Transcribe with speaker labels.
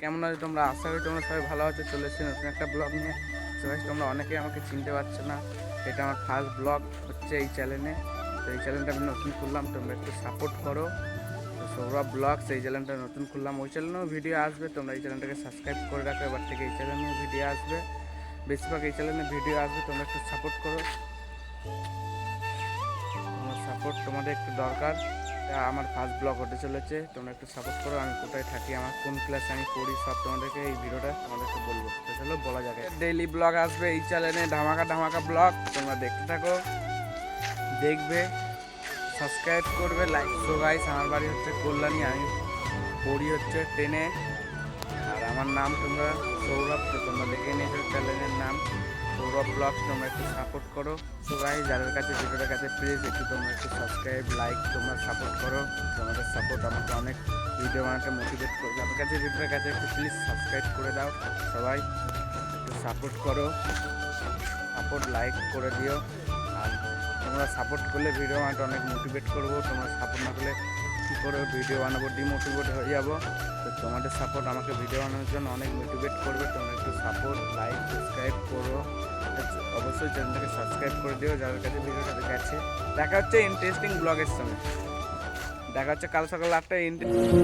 Speaker 1: কেমন আছো তোমরা? আশা করি তোমরা সবাই ভালো আছো, চলে এসেছি নতুন একটা ব্লগ নিয়ে। সবাই তোমরা অনেকেই আমাকে চিনতে পারছ না, এটা আমার ফার্স্ট ব্লগ হচ্ছে এই চ্যানেলে তো এই চ্যানেলটা আমি নতুন খুললাম, তোমরা একটু সাপোর্ট করো। সৌরভ ব্লগস এই চ্যানেলটা নতুন খুললাম, ওই চ্যানেলেও ভিডিও আসবে, তোমরা এই চ্যানেলটাকে সাবস্ক্রাইব করে রাখো, এবার থেকে এই চ্যানেলেও ভিডিও আসবে। বেশিরভাগ এই চ্যানেলে ভিডিও আসবে, তোমরা একটু সাপোর্ট করো। তোমার সাপোর্ট তোমাদের একটু দরকার। আমার ফার্স্ট ব্লগ হতে চলেছে। তোমরা একটু সাপোর্ট করো, আমি কোথায় থাকি, আমার কোন ক্লাসে আমি পড়ি, সব তোমাদেরকে এই ভিডিওটা তোমাদেরকে বলব। তো চলো, বলা যাবে ডেইলি ব্লগ আসবে এই চ্যানেলে ধামাকা ধামাকা ব্লগ তোমরা দেখতে থাকো, দেখবে সাবস্ক্রাইব করবে লাইক সো গাইস আমার বাড়ি হচ্ছে কল্যাণী, আমি পড়ি হচ্ছে টেনে আর আমার নাম তোমরা সৌরভ তোমরা দেখে নিয়েছো চ্যানেলের নাম। সৌরভ ব্লগ তোমরা একটু সাপোর্ট করো। সো গাইস যাদের কাছে ভিডিওটার কাছে প্লিজ একটু তোমরা একটু সাবস্ক্রাইব লাইক তোমরা সাপোর্ট করো। তোমাদের সাপোর্ট আমাকে অনেক ভিডিও বানাতে মোটিভেট করবে আমার কাছে ভিডিওটার কাছে একটু প্লিজ সাবস্ক্রাইব করে দাও। সবাই একটু সাপোর্ট করো। সাপোর্ট লাইক করে দিও। আর তোমরা সাপোর্ট করলে ভিডিও বানাতে অনেক মোটিভেট করব। তোমরা সাপোর্ট না করলে কী করে ভিডিও বানাবো ডিমোটিভেট হয়ে যাব। তো তোমাদের সাপোর্ট আমাকে ভিডিও বানানোর জন্য অনেক মোটিভেট করবে। তোমরা একটু সাপোর্ট লাইক সাবস্ক্রাইব করো। অবশ্যই চ্যানেলটাকে সাবস্ক্রাইব করে দিও যাদের কাছে ভিডিওটা গেছে দেখা হচ্ছে ইন্টারেস্টিং ব্লগের সঙ্গে। দেখা হচ্ছে কাল সকাল আটটায় ইন্টারেস্টিং